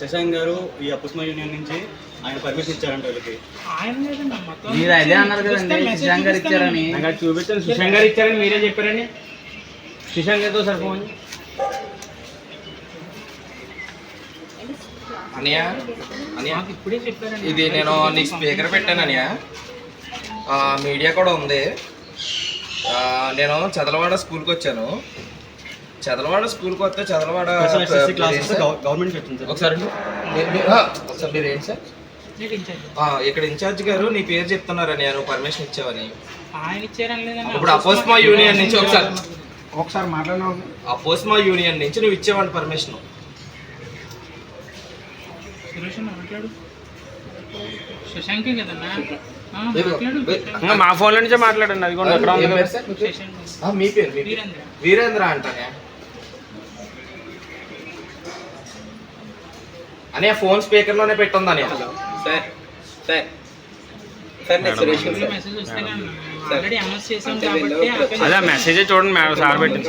శశాంక్ గారు ఈ అపుస్మా యూనియన్ నుంచి ఆయన పర్మిషన్ ఇచ్చారంట వీళ్ళకి. మీరు అదే అన్నారు కదండి శశాంక్ గారు ఇచ్చారని. నాకు చూపించాను గారు ఇచ్చారని మీరే చెప్పారని సుశాంత్ గారితో సార్ ఫోన్ అనియా? అనియా? నాకు ఇప్పుడే చెప్పారండి. ఇది నేను నీకు స్పీకర్ పెట్టాను అనియా. ఆ, మీడియా కూడా ఉంది. ఆ, నేను చదలవాడ స్కూల్కి వచ్చాను. చదలవాడ స్కూల్కి వస్తే చదలవాడ? గవర్నమెంట్ ఒకసారి ఒకసారి మీరు ఏంటి సార్? నేను ఇక్కడ ఇన్ఛార్జ్ గారు నీ పేరు చెప్తున్నారని నువ్వు పర్మిషన్ ఇచ్చావని. ఆయన ఇచ్చారని లేదన్న ఇప్పుడు అపోస్మా యూనియన్ నుంచి ఒకసారి. ఒకసారి మాట్లాడినా అపోస్మా యూనియన్ నుంచి నువ్వు ఇచ్చేవాడి పర్మిషన్ మా ఫోన్లో నుంచే మాట్లాడండి అది కూడా ఉంది మీ పేరు? శశాంక్. ఆ, మీ పేరు మీ పేరు. వీరేంద్ర. వీరేంద్ర అంటానే. అని ఫోన్ స్పీకర్లోనే పెట్టుందని. Sir sir sir. అదే మెసేజ్ చూడండి మేడం సార్ పెట్టింది.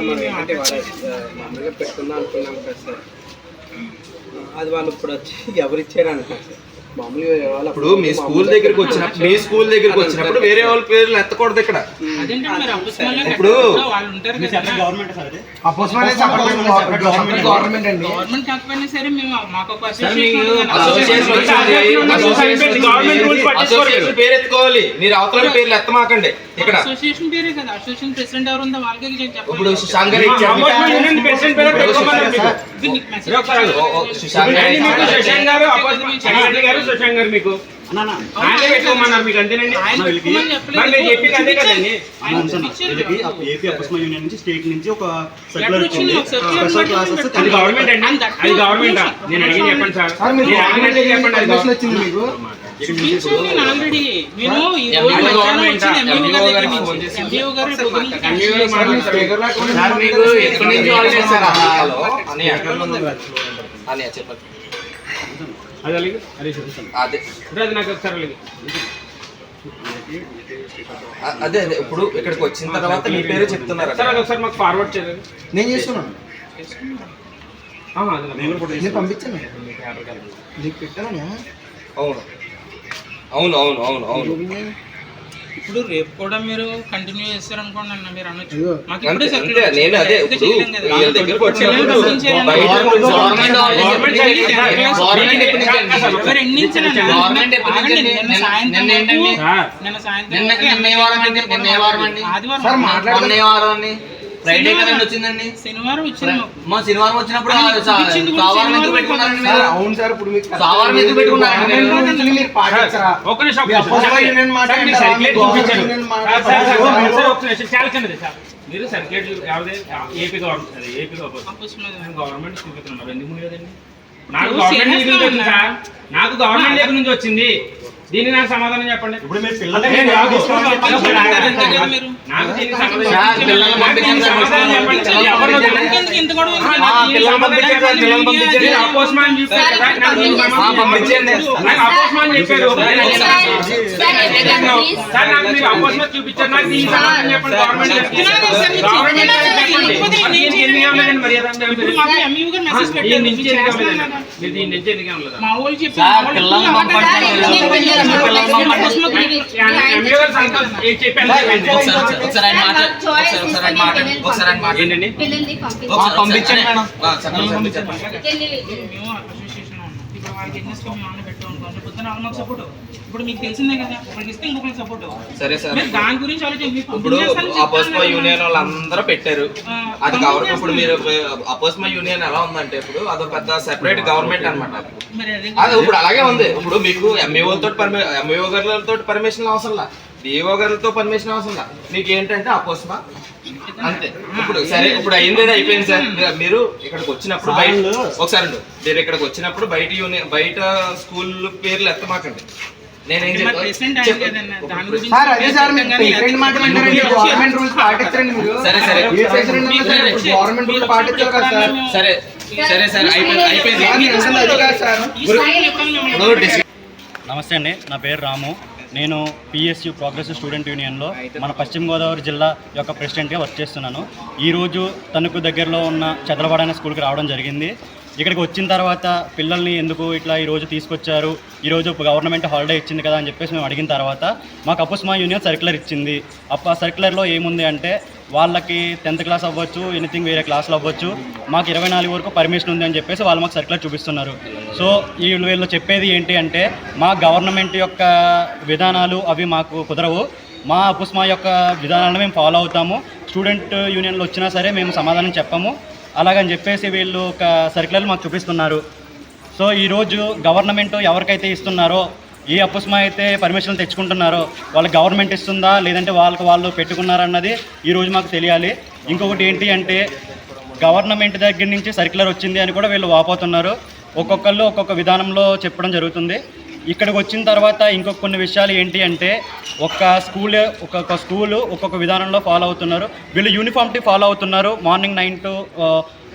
అది వాళ్ళు ఇప్పుడు వచ్చి ఎవరు ఇచ్చారు సార్. ఇప్పుడు మీ స్కూల్ దగ్గరికి వచ్చినప్పుడు మీ స్కూల్ దగ్గరికి వచ్చినప్పుడు వేరే వాళ్ళ పేర్లు ఎత్తకూడదు ఇక్కడ. ఇప్పుడు- గవర్నమెంట్ అండి. గవర్నమెంట్ కాకపోయినా సరే మేము మాకు. అసోసియేషన్ పేరు ఎత్తుకోవాలి. మీరు అవతల పేర్లు ఎత్తమాకండి. ఇక్కడ. అసోసియేషన్ పేరే కదా. అసోసియేషన్ ప్రెసిడెంట్ ఎవరు ఉందో వాళ్ళకే చెప్పాలి? ఇప్పుడు సుశాంత్ గారు శశాంక్ గారు మీకు? ఆయనే పెట్టుకోమన్నారు మీకు? అంతేనండి? మరి మీరు చెప్పింది అదే కదండి. ఏపీ అపుస్మా యూనియన్ నుంచి స్టేట్ నుంచి ఒక సర్క్యులర్ వచ్చింది? Special classes. అది గవర్నమెంట్ అండి. అది గవర్నమెంట్ నేను అడిగి చెప్పండి సార్. గవర్నమెంట్ అడిగినట్టు చెప్పండి అది. వచ్చింది మీకు. నేను నేను ఎక్కడి నుంచి కాల్ చేశారు? హలో. అని అని చెప్పండి. అది అలాగే అదే నాకు ఒకసారి అలాగే. అదే అదే ఇప్పుడు ఇక్కడికి వచ్చిన తర్వాత మీ పేరు చెప్తున్నారు సార్ అది ఒకసారి మాకు ఫార్వర్డ్ చేయాలి నేను చేస్తున్నాను. నేను పంపించాను. నీకు పెట్టాను? అవును అవును. అవును అవును అవును. ఇప్పుడు రేపు కూడా మీరు కంటిన్యూ చేస్తారనుకోండి అన్న మీరు అనొచ్చు. మాకు ఇప్పుడే నేను అదే. ఇప్పుడు. వీళ్ళ దగ్గరకు వచ్చినప్పుడు? నిన్న సాయంత్రం నిన్న ఏ వారం అండి? నిన్న ఏ వారం అండి? ఆదివారం. మాట్లాడ- వారం అండి ఫ్రైడే కదండి వచ్చిందండి? శనివారం. మా శనివారం వచ్చినప్పుడు ఎందుకు పెట్టుకున్నారండి మీరు? అవును సార్ ఇప్పుడు మీకు సోమవారం ఎందుకు పెట్టుకున్నారండి మీరు? పాటించరా నిమిషం, యూనియన్ మాట గవర్నమెంట్ సార్, ఎవరిది? ఏపీ గవర్నమెంట్ అది ఏపీ గవర్నమెంట్. ఎందుకు కదండి? నాకు గవర్నమెంట్ నాకు గవర్నమెంట్ దగ్గర నుంచి వచ్చింది. దీనికి నాకు సమాధానం చెప్పండి ఇప్పుడు మీరు చూపించారు నాకు సమాధానం చెప్పండి గవర్నమెంట్ చెప్తున్నాను కదా సార్, మీకు గవర్నమెంట్ చెప్తున్నాను కదా, చెప్పండి లేకపోతే నేను దీనికి ఎందుకు ఇవ్వలేదండి మర్యాద అంటే పెట్టారు నుంచి మీరు ఎందుకు? కదా. మీరు దీని నుంచి ఎందుకు వాళ్ళు వాళ్ళు పంపండి. ఎంఈఓ గారు సంతోషం ఏం చెప్పారు? చెప్పండి. ఒకసారి ఒకసారి ఆయన మాట్లాడు ఒకసారి ఒకసారి ఆయన మాట్లాడు ఒకసారి ఆయన మాట్లాడు. ఏంటండి? పిల్లల్ని ఒకసారి పంపించండి మేడం. ఆ, చెప్పండి పంపించండి. మేము అసోసియేషన్ ఉన్నాం. ఇప్పుడు వాళ్ళకి ఎన్ని స్కీమ్ ఆన్ పెట్టాం అనుకోండి పొద్దున వాళ్ళు మాకు సపోర్ట్ ఇప్పుడు మీకు తెలిసిందే కదా ఒకరికి ఇస్తే ఇంకొకరికి సపోర్ట్ సరే సార్. మీరు దాని గురించి ఆలోచించి ఇప్పుడు అపోస్మా యూనియన్ వాళ్ళందరూ పెట్టారు. అది గవర్నమెంట్ ఇప్పుడు మీరు అపోస్మా యూనియన్ ఎలా ఉందంటే ఇప్పుడు అదొక పెద్ద సెపరేట్ గవర్నమెంట్ అది. అది ఇప్పుడు అలాగే ఉంది. ఇప్పుడు మీకు ఎంఈఓ తోటి పర్మి ఎంఈఓ గారితో పర్మిషన్ అవసరం లా డిఓ గారితో పర్మిషన్ అవసరం లా మీకు ఏంటంటే అపోస్మా అంతే. ఇప్పుడు సరే ఇప్పుడు అయింది ఏదో అయిపోయింది సార్. మీరు- ఇక్కడికి వచ్చినప్పుడు బయట ఒకసారి. మీరు ఇక్కడికి వచ్చినప్పుడు బయట యూనియన్ బయట స్కూల్ పేర్లు ఎత్తమాకండి నేనేం మరి ప్రెసిడెంట్ ఆయన చెప్తాను కదన్న దాని గురించి సార్ అదే సార్ సరే, అయిపోయింది నమస్తే అండి నా పేరు రాము. నేను పిఎస్యు ప్రోగ్రెసివ్ స్టూడెంట్ యూనియన్లో మన పశ్చిమ గోదావరి జిల్లా యొక్క ప్రెసిడెంట్గా వర్క్ చేస్తున్నాను. ఈరోజు తణుకు దగ్గరలో ఉన్న చదలవాడ అనే స్కూల్కి రావడం జరిగింది. ఇక్కడికి వచ్చిన తర్వాత పిల్లల్ని ఎందుకు ఇట్లా ఈరోజు తీసుకొచ్చారు? ఈరోజు గవర్నమెంట్ హాలిడే ఇచ్చింది కదా అని చెప్పేసి మేము అడిగిన తర్వాత మాకు అపుస్మా యూనియన్ సర్క్యులర్ ఇచ్చింది. అప్ప ఆ సర్క్యులర్లో ఏముంది అంటే వాళ్ళకి టెన్త్ క్లాస్ అవ్వచ్చు ఎనీథింగ్ వేరే క్లాస్లు అవ్వచ్చు. మాకు ఇరవై నాలుగు వరకు పర్మిషన్ ఉంది అని చెప్పేసి వాళ్ళు మాకు సర్క్యులర్ చూపిస్తున్నారు. సో ఈ వీళ్ళు చెప్పేది ఏంటి అంటే మా గవర్నమెంట్ యొక్క విధానాలు అవి మాకు కుదరవు. మా అపుస్మా యొక్క విధానాలను మేము ఫాలో అవుతాము. స్టూడెంట్ యూనియన్లు వచ్చినా సరే మేము సమాధానం చెప్పము. అలాగని చెప్పేసి వీళ్ళు ఒక సర్క్యులర్ మాకు చూపిస్తున్నారు. సో ఈరోజు గవర్నమెంట్ ఎవరికైతే ఇస్తున్నారో ఏ అపుస్మా అయితే పర్మిషన్ తెచ్చుకుంటున్నారో వాళ్ళకి గవర్నమెంట్ ఇస్తుందా? లేదంటే వాళ్ళకి వాళ్ళు పెట్టుకున్నారన్నది ఈరోజు మాకు తెలియాలి. ఇంకొకటి ఏంటి అంటే గవర్నమెంట్ దగ్గర నుంచి సర్క్యులర్ వచ్చింది అని కూడా వీళ్ళు వాపోతున్నారు. ఒక్కొక్కళ్ళు ఒక్కొక్క విధానంలో చెప్పడం జరుగుతుంది. ఇక్కడికి వచ్చిన తర్వాత ఇంకొక కొన్ని విషయాలు ఏంటి అంటే ఒక స్కూల్ ఒక్కొక్క స్కూలు ఒక్కొక్క విధానంలో ఫాలో అవుతున్నారు. వీళ్ళు యూనిఫామ్టీ ఫాలో అవుతున్నారు. మార్నింగ్ నైన్ టు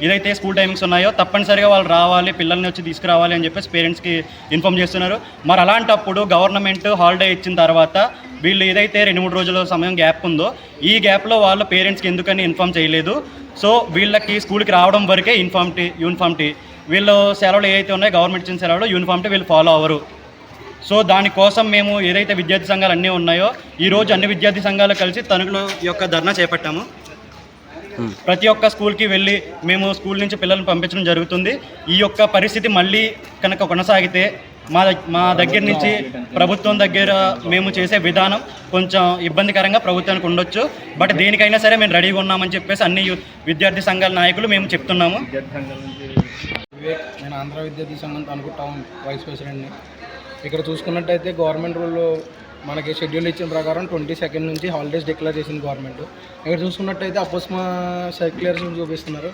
ఏదైతే స్కూల్ టైమింగ్స్ ఉన్నాయో తప్పనిసరిగా వాళ్ళు రావాలి పిల్లల్ని వచ్చి తీసుకురావాలి అని చెప్పేసి పేరెంట్స్కి ఇన్ఫామ్ చేస్తున్నారు. మరి అలాంటప్పుడు గవర్నమెంట్ హాలిడే ఇచ్చిన తర్వాత వీళ్ళు ఏదైతే రెండు మూడు రోజుల సమయం గ్యాప్ ఉందో ఈ గ్యాప్లో వాళ్ళు పేరెంట్స్కి ఎందుకని ఇన్ఫామ్ చేయలేదు. సో వీళ్ళకి స్కూల్కి రావడం వరకే ఇన్ఫామ్టీ యూనిఫామ్టీ వీళ్ళు సెలవులు ఏవైతే ఉన్నాయో గవర్నమెంట్ ఇచ్చిన సెలవులు యూనిఫామ్టీ వీళ్ళు ఫాలో అవ్వరు. సో దానికోసం మేము ఏదైతే విద్యార్థి సంఘాలు అన్నీ ఉన్నాయో ఈరోజు అన్ని విద్యార్థి సంఘాలు కలిసి తణుకులో యొక్క ధర్నా చేపట్టాము. ప్రతి ఒక్క స్కూల్కి వెళ్ళి మేము స్కూల్ నుంచి పిల్లల్ని పంపించడం జరుగుతుంది. ఈ యొక్క పరిస్థితి మళ్ళీ కనుక కొనసాగితే మా మా దగ్గర నుంచి ప్రభుత్వం దగ్గర మేము చేసే విధానం కొంచెం ఇబ్బందికరంగా ప్రభుత్వానికి ఉండొచ్చు. బట్ దేనికైనా సరే మేము రెడీగా ఉన్నామని చెప్పేసి అన్ని విద్యార్థి సంఘాల నాయకులు మేము చెప్తున్నాము. వివేక్ నేను ఆంధ్ర విద్యార్థి సంఘం తణుకు వైస్ ప్రెసిడెంట్ని. ఇక్కడ చూసుకున్నట్టయితే గవర్నమెంట్ రూల్ మనకి షెడ్యూల్ ఇచ్చిన ప్రకారం ట్వంటీ సెకండ్ నుంచి హాలిడేస్ డిక్లేర్ చేసింది గవర్నమెంట్ ఇక్కడ చూసుకున్నట్టయితే అపోస్మా సర్క్యులర్స్ చూపిస్తున్నారు.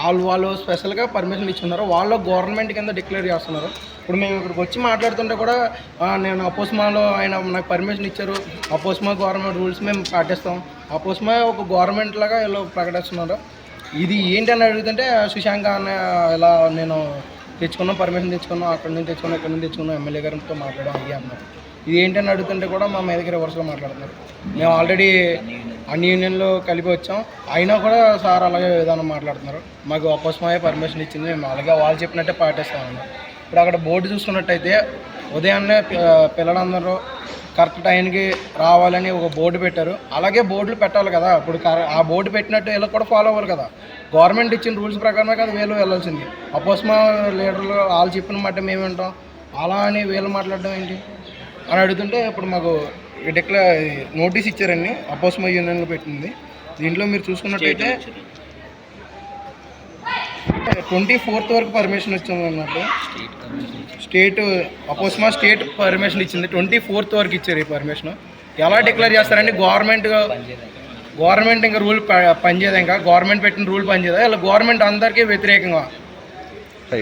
వాళ్ళు వాళ్ళు స్పెషల్గా పర్మిషన్ ఇచ్చున్నారు. వాళ్ళు గవర్నమెంట్ కింద డిక్లేర్ చేస్తున్నారు. ఇప్పుడు మేము ఇక్కడికి వచ్చి మాట్లాడుతుంటే కూడా నేను అపోస్మాలో ఆయన నాకు పర్మిషన్ ఇచ్చారు. అపోస్మా గవర్నమెంట్ రూల్స్ మేము పాటిస్తాం. అపోస్మా ఒక గవర్నమెంట్ లాగా వీళ్ళు ప్రకటిస్తున్నారు. ఇది ఏంటని అడుగుతుంటే సుశాంక్ అన్న ఇలా నేను తెచ్చుకున్నాం పర్మిషన్ తెచ్చుకున్నాం అక్కడ నుంచి తెచ్చుకున్నాం ఇక్కడ నుంచి తెచ్చుకున్నాం ఎమ్మెల్యే గారితో మాట్లాడడం అయ్యా అన్నారు. ఇది ఏంటని అడుగుతుంటే కూడా మా మీదకి రివర్స్లో మాట్లాడుతున్నారు. మేము ఆల్రెడీ అన్ని యూనియన్లో కలిపి వచ్చాం. అయినా కూడా సార్ అలాగే విధానం మాట్లాడుతున్నారు. మాకు అపోస్మాయ పర్మిషన్ ఇచ్చింది మేము అలాగే వాళ్ళు చెప్పినట్టే పాటిస్తామన్నారు ఇప్పుడు అక్కడ బోర్డు చూసుకున్నట్టయితే ఉదయాన్నే పిల్లలందరూ కరెక్ట్ టైంకి రావాలని ఒక బోర్డు పెట్టారు. అలాగే బోర్డులు పెట్టాలి కదా. ఇప్పుడు ఆ బోర్డు పెట్టినట్టు వీళ్ళకి కూడా ఫాలో అవ్వాలి కదా. గవర్నమెంట్ ఇచ్చిన రూల్స్ ప్రకారమే కదా వీళ్ళు వెళ్ళాల్సింది. అపోస్మా లీడర్లు వాళ్ళు చెప్పిన మాట మేము వింటాం అలా అని వీళ్ళు మాట్లాడడం ఏంటి? అని అడుగుతుంటే ఇప్పుడు మాకు డిక్లా నోటీస్ ఇచ్చారండి. అపోస్మా యూనియన్లో పెట్టింది. దీంట్లో మీరు చూసుకున్నట్టయితే ట్వంటీ ఫోర్త్ వరకు పర్మిషన్ వచ్చింది అన్నట్టు స్టేట్ అపోస్మా స్టేట్ పర్మిషన్ ఇచ్చింది. ట్వంటీ ఫోర్త్ వరకు ఇచ్చారు ఈ పర్మిషన్. ఎలా డిక్లేర్ చేస్తారండి గవర్నమెంట్ గవర్నమెంట్ ఇంకా రూల్ పనిచేయదు ఇంకా. గవర్నమెంట్ పెట్టిన రూల్ పనిచేయదా? ఇలా గవర్నమెంట్ అందరికీ వ్యతిరేకంగా.